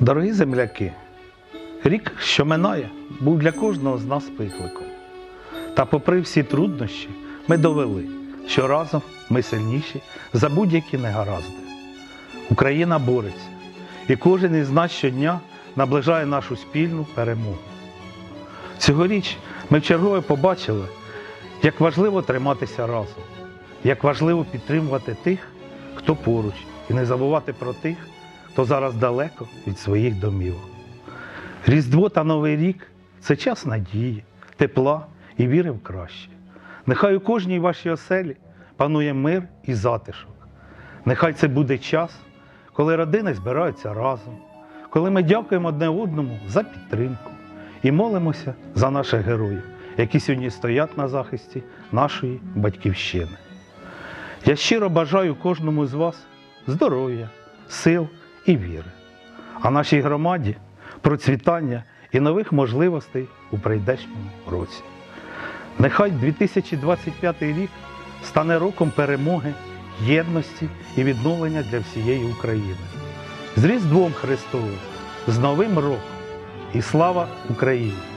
Дорогі земляки, рік, що минає, був для кожного з нас викликом. Та попри всі труднощі, ми довели, що разом ми сильніші за будь-які негаразди. Україна бореться, і кожен із нас щодня наближає нашу спільну перемогу. Цьогоріч ми вчергове побачили, як важливо триматися разом, як важливо підтримувати тих, хто поруч, і не забувати про тих, хто зараз далеко від своїх домівок. Різдво та Новий рік це час надії, тепла і віри в краще. Нехай у кожній вашій оселі панує мир і затишок. Нехай це буде час, коли родини збираються разом, коли ми дякуємо одне одному за підтримку і молимося за наших героїв, які сьогодні стоять на захисті нашої батьківщини. Я щиро бажаю кожному з вас здоров'я, сил і віри, а нашій громаді процвітання і нових можливостей у прийдешньому році. Нехай 2025 рік стане роком перемоги, єдності і відновлення для всієї України. З Різдвом Христовим, з Новим роком і слава Україні!